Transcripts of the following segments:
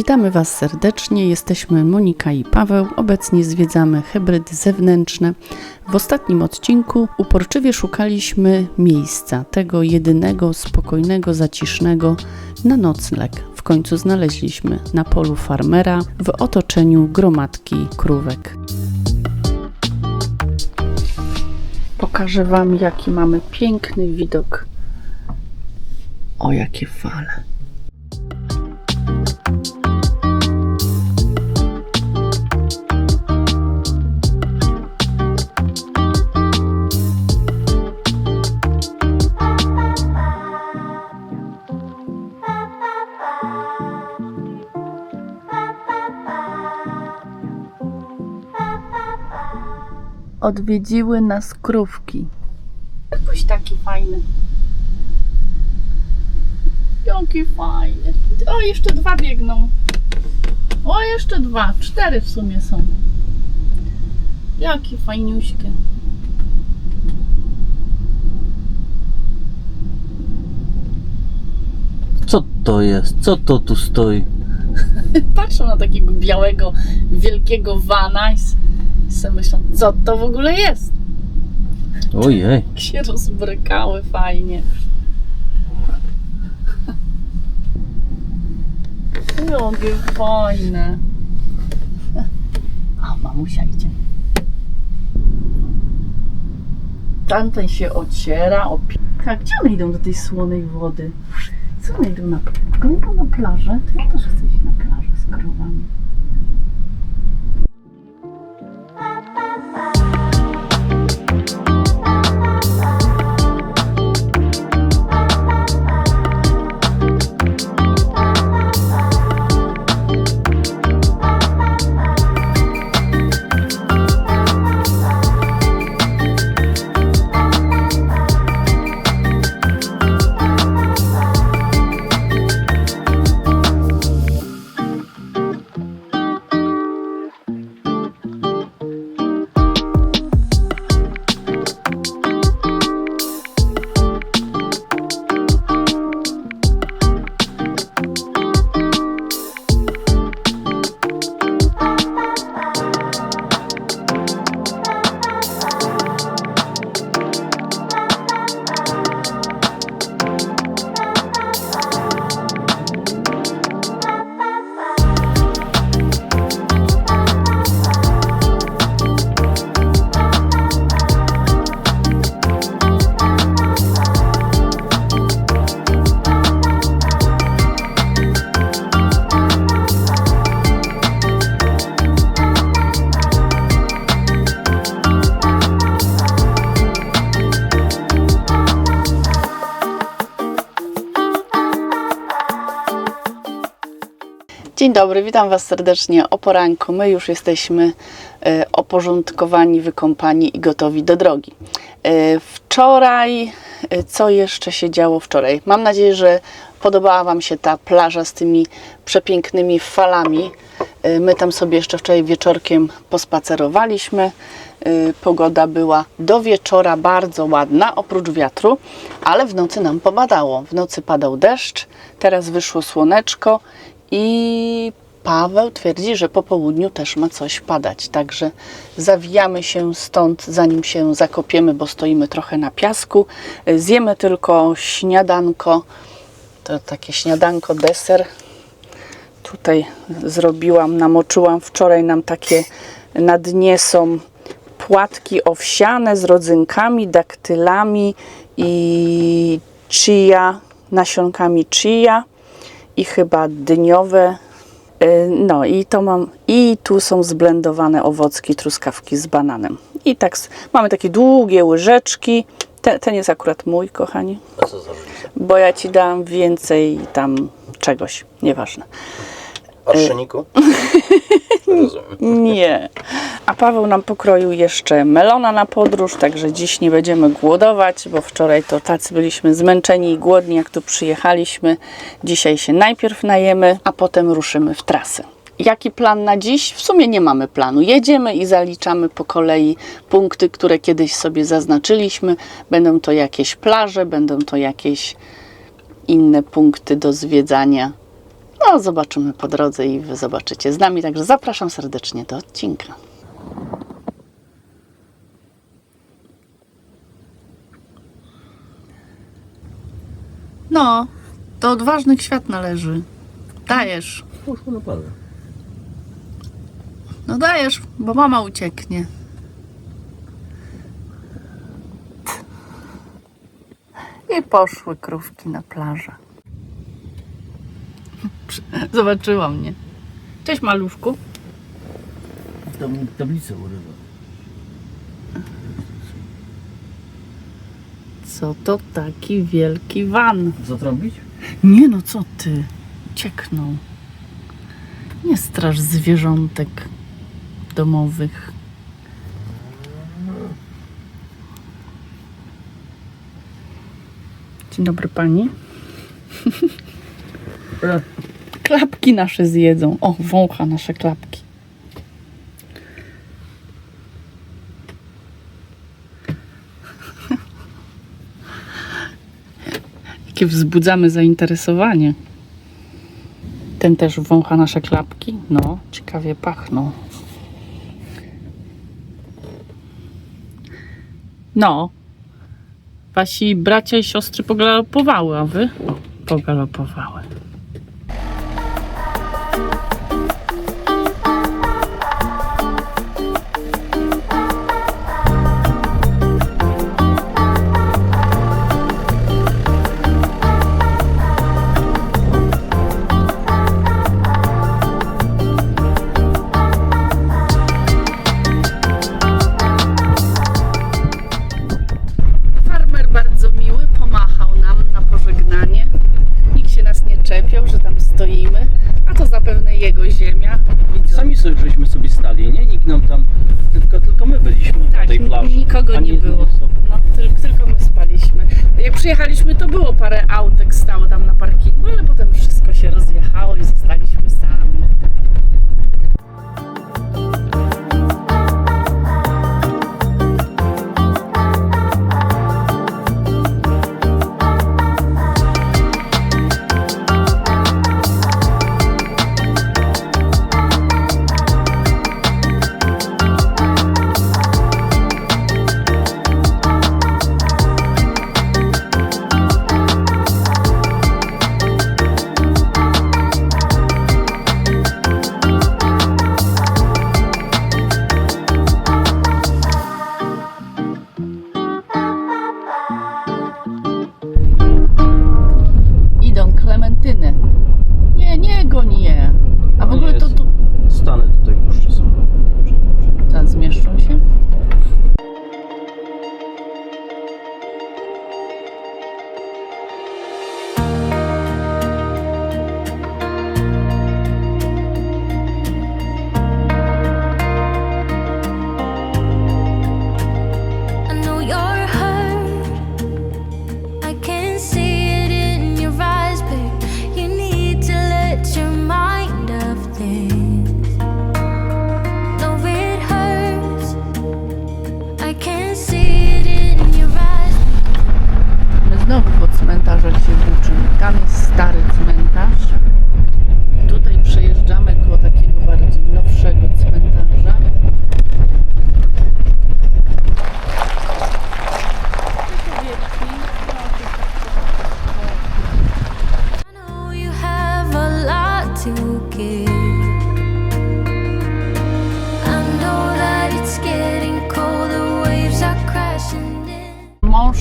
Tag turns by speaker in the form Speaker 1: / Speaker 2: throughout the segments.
Speaker 1: Witamy Was serdecznie. Jesteśmy Monika i Paweł. Obecnie zwiedzamy hybrydy zewnętrzne. W ostatnim odcinku uporczywie szukaliśmy miejsca, tego jedynego, spokojnego, zacisznego na nocleg. W końcu znaleźliśmy na polu farmera w otoczeniu gromadki krówek. Pokażę Wam, jaki mamy piękny widok. O, jakie fale. Odwiedziły nas krówki. Jakoś taki fajny. Jaki fajny. O, jeszcze dwa biegną. O, jeszcze dwa. Cztery w sumie są. Jakie fajniuśkie.
Speaker 2: Co to jest? Co to tu stoi?
Speaker 1: Patrzą na takiego białego, wielkiego vana i sobie myślą, co to w ogóle jest.
Speaker 2: Ojej.
Speaker 1: Jak się rozbrykały fajnie. Jakie fajne. A, mamusia idzie. Tamten się ociera, opi... Tak, gdzie one idą do tej słonej wody? Co one idą na plażę? One idą na plażę? To ja też chcę iść na plażę z krowami. Dzień dobry, witam Was serdecznie o poranku. My już jesteśmy e, oporządkowani, wykąpani i gotowi do drogi. E, Wczoraj, e, co jeszcze się działo wczoraj? Mam nadzieję, że podobała Wam się ta plaża z tymi przepięknymi falami. My tam sobie jeszcze wczoraj wieczorkiem pospacerowaliśmy. Pogoda była do wieczora bardzo ładna, oprócz wiatru, ale w nocy nam pobadało. W nocy padał deszcz, teraz wyszło słoneczko i Paweł twierdzi, że po południu też ma coś padać. Także zawijamy się stąd, zanim się zakopiemy, bo stoimy trochę na piasku. Zjemy tylko śniadanko, to takie śniadanko, deser. Tutaj zrobiłam, namoczyłam wczoraj nam takie na dnie są płatki owsiane z rodzynkami, daktylami i chia, nasionkami chia i chyba dyniowe. Y, No i to mam, i tu są zblendowane owocki, truskawki z bananem. I tak mamy takie długie łyżeczki. Ten, ten jest akurat mój, kochani,
Speaker 2: A co za różnica?
Speaker 1: bo ja ci dam więcej tam czegoś, nieważne.
Speaker 2: Arszeniku? Rozumiem.
Speaker 1: Nie. A Paweł nam pokroił jeszcze melona na podróż, także dziś nie będziemy głodować, bo wczoraj to tacy byliśmy zmęczeni i głodni, jak tu przyjechaliśmy. Dzisiaj się najpierw najemy, a potem ruszymy w trasę. Jaki plan na dziś? W sumie nie mamy planu. Jedziemy i zaliczamy po kolei punkty, które kiedyś sobie zaznaczyliśmy. Będą to jakieś plaże, będą to jakieś inne punkty do zwiedzania. No, zobaczymy po drodze i wy zobaczycie z nami, także zapraszam serdecznie do odcinka. No, do odważnych świat należy. Dajesz.
Speaker 2: Poszło naprawdę.
Speaker 1: No dajesz, bo mama ucieknie. I poszły krówki na plażę. Zobaczyła mnie. Cześć maluszku.
Speaker 2: Tam tablicę urywa.
Speaker 1: Co to taki wielki van?
Speaker 2: Zatrąbić?
Speaker 1: Nie no, co ty? Cieknął. Nie straż zwierzątek domowych. Dzień dobry pani. Klapki nasze zjedzą. O, wącha nasze klapki. Jakie wzbudzamy zainteresowanie. Ten też wącha nasze klapki. No, ciekawie pachną. No. Wasi bracia i siostry pogalopowały, a wy? Pogalopowały. Tam stoimy, a to zapewne jego ziemia.
Speaker 2: Sami sobie żeśmy sobie stali, nie? Nikt nam tam, tylko, tylko my byliśmy na
Speaker 1: Tak,
Speaker 2: tej plaży.
Speaker 1: nikogo
Speaker 2: Ani
Speaker 1: nie było. No, tylko, tylko my spaliśmy. Jak przyjechaliśmy, to było parę autek stało tam na parkingu, ale potem wszystko się rozjechało i zostaliśmy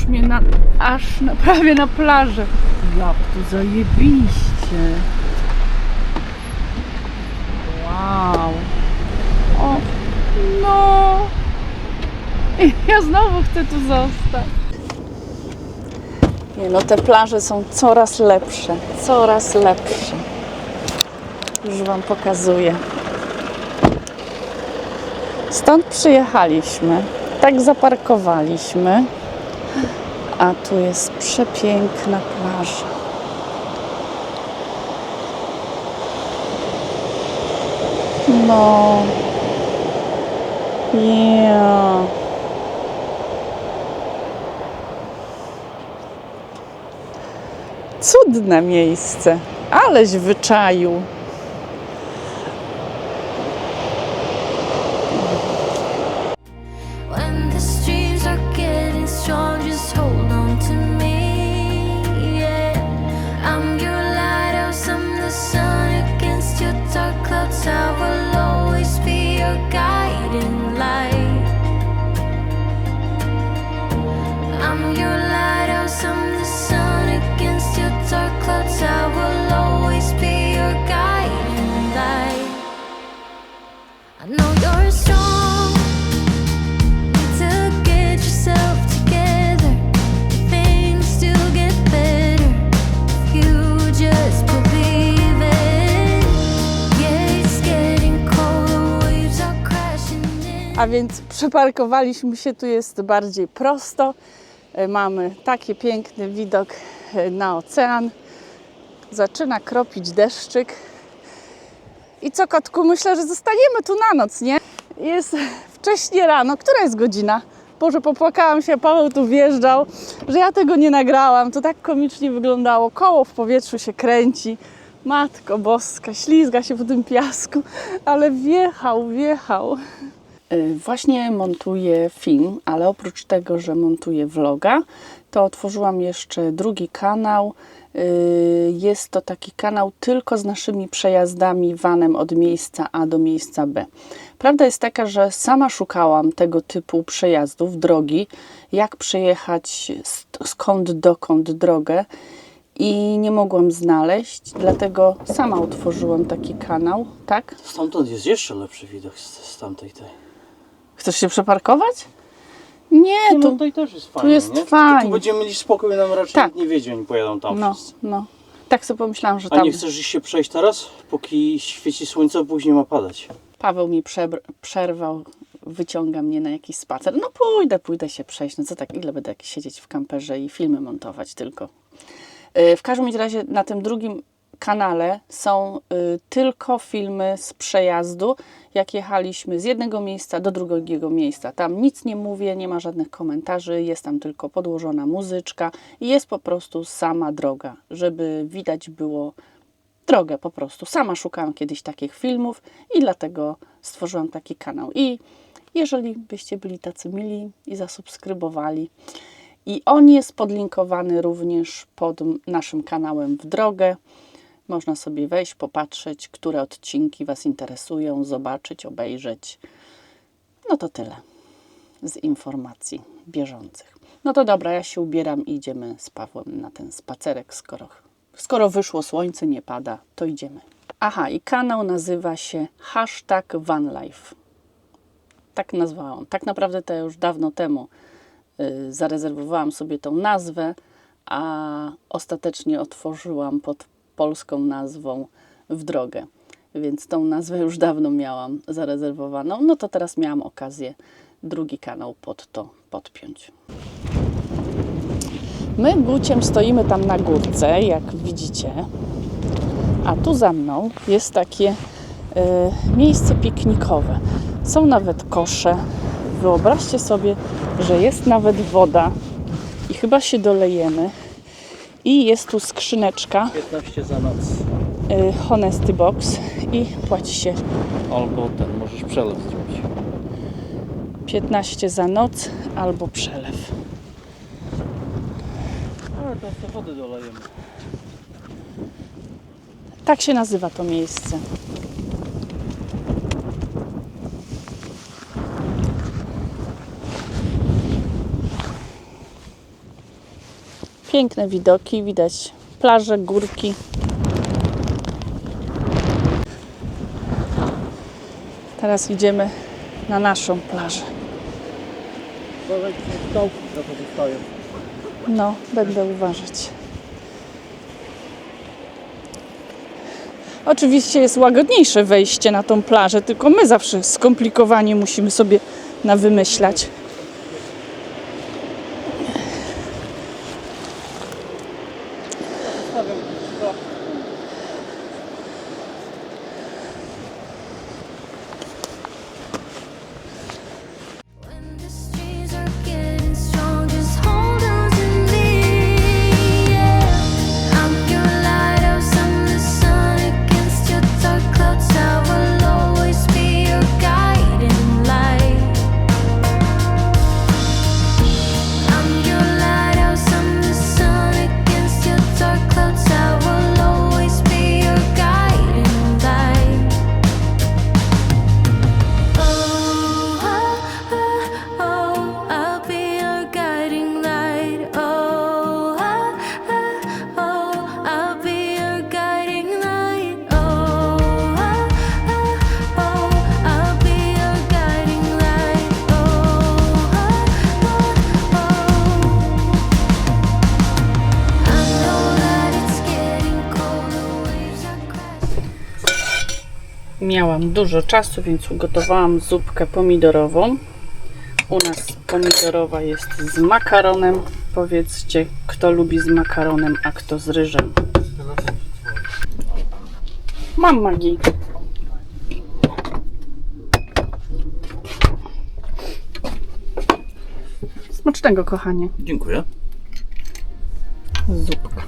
Speaker 1: mnie na, aż na, prawie na plażę. Jak tu zajebiście. Wow. O, no. Ja znowu chcę tu zostać. Nie no, te plaże są coraz lepsze. Coraz lepsze. Już Wam pokazuję. Stąd przyjechaliśmy. Tak zaparkowaliśmy. A tu jest przepiękna plaża. No. Yeah. Cudne miejsce. Aleś wyczaił. A więc przeparkowaliśmy się, tu jest bardziej prosto. E, Mamy taki piękny widok e, na ocean. Zaczyna kropić deszczyk. I co, kotku, myślę, że zostaniemy tu na noc, nie? Jest wcześnie rano. Która jest godzina? Boże, popłakałam się, Paweł tu wjeżdżał, że ja tego nie nagrałam. To tak komicznie wyglądało. Koło w powietrzu się kręci. Matko boska, ślizga się po tym piasku, ale wjechał, wjechał. Y, Właśnie montuję film, ale oprócz tego, że montuję vloga, to otworzyłam jeszcze drugi kanał. Y, Jest to taki kanał tylko z naszymi przejazdami vanem od miejsca A do miejsca B. Prawda jest taka, że sama szukałam tego typu przejazdów, drogi, jak przejechać skąd dokąd drogę i nie mogłam znaleźć, dlatego sama utworzyłam taki kanał, tak?
Speaker 2: Stamtąd jest jeszcze lepszy widok z, z tamtej tej.
Speaker 1: Chcesz się przeparkować? Nie,
Speaker 2: no
Speaker 1: tu,
Speaker 2: tutaj też jest fajnie,
Speaker 1: jest
Speaker 2: nie?
Speaker 1: Fajnie.
Speaker 2: Tu będziemy mieli spokój, nam raczej
Speaker 1: Tak.
Speaker 2: nie wiedzie, oni pojadą tam
Speaker 1: no,
Speaker 2: wszyscy.
Speaker 1: no. Tak sobie pomyślałam, że
Speaker 2: A
Speaker 1: tam
Speaker 2: nie chcesz się przejść teraz? Póki świeci słońce, później ma padać.
Speaker 1: Paweł mi przerwał, wyciąga mnie na jakiś spacer. No pójdę, pójdę się przejść. No co tak, ile będę siedzieć w kamperze i filmy montować tylko. Yy, W każdym razie na tym drugim kanale są y, tylko filmy z przejazdu, jak jechaliśmy z jednego miejsca do drugiego miejsca. Tam nic nie mówię, nie ma żadnych komentarzy, jest tam tylko podłożona muzyczka i jest po prostu sama droga, żeby widać było drogę po prostu. Sama szukałam kiedyś takich filmów i dlatego stworzyłam taki kanał. I jeżeli byście byli tacy mili i zasubskrybowali, i on jest podlinkowany również pod naszym kanałem w drogę. Można sobie wejść, popatrzeć, które odcinki Was interesują, zobaczyć, obejrzeć. No to tyle z informacji bieżących. No to dobra, ja się ubieram i idziemy z Pawłem na ten spacerek, skoro, skoro wyszło słońce, nie pada, to idziemy. Aha, i kanał nazywa się hashtag vanlife. Tak nazwałam. Tak naprawdę to już dawno temu y, zarezerwowałam sobie tą nazwę, a ostatecznie otworzyłam pod polską nazwą w drogę. Więc tą nazwę już dawno miałam zarezerwowaną. No to teraz miałam okazję drugi kanał pod to podpiąć. My Guciem stoimy tam na górce, jak widzicie. A tu za mną jest takie e, miejsce piknikowe. Są nawet kosze. Wyobraźcie sobie, że jest nawet woda i chyba się dolejemy. I jest tu skrzyneczka
Speaker 2: 15 za noc.
Speaker 1: y, Honesty Box i płaci się
Speaker 2: Albo ten, możesz przelew zrobić.
Speaker 1: 15 za noc albo przelew.
Speaker 2: Ale teraz te wody dolejemy.
Speaker 1: Tak się nazywa to miejsce. Piękne widoki, widać plaże, górki. Teraz idziemy na naszą plażę. No, będę uważać. Oczywiście jest łagodniejsze wejście na tą plażę, tylko my zawsze skomplikowanie musimy sobie nawymyślać. Miałam dużo czasu, więc ugotowałam zupkę pomidorową. U nas pomidorowa jest z makaronem. Powiedzcie, kto lubi z makaronem, a kto z ryżem. Mam magii. Smacznego, kochanie.
Speaker 2: Dziękuję.
Speaker 1: Zupka.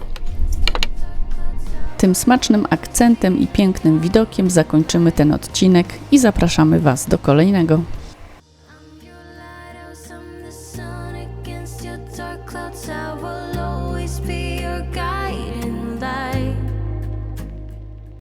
Speaker 1: Tym smacznym akcentem i pięknym widokiem zakończymy ten odcinek i zapraszamy Was do kolejnego.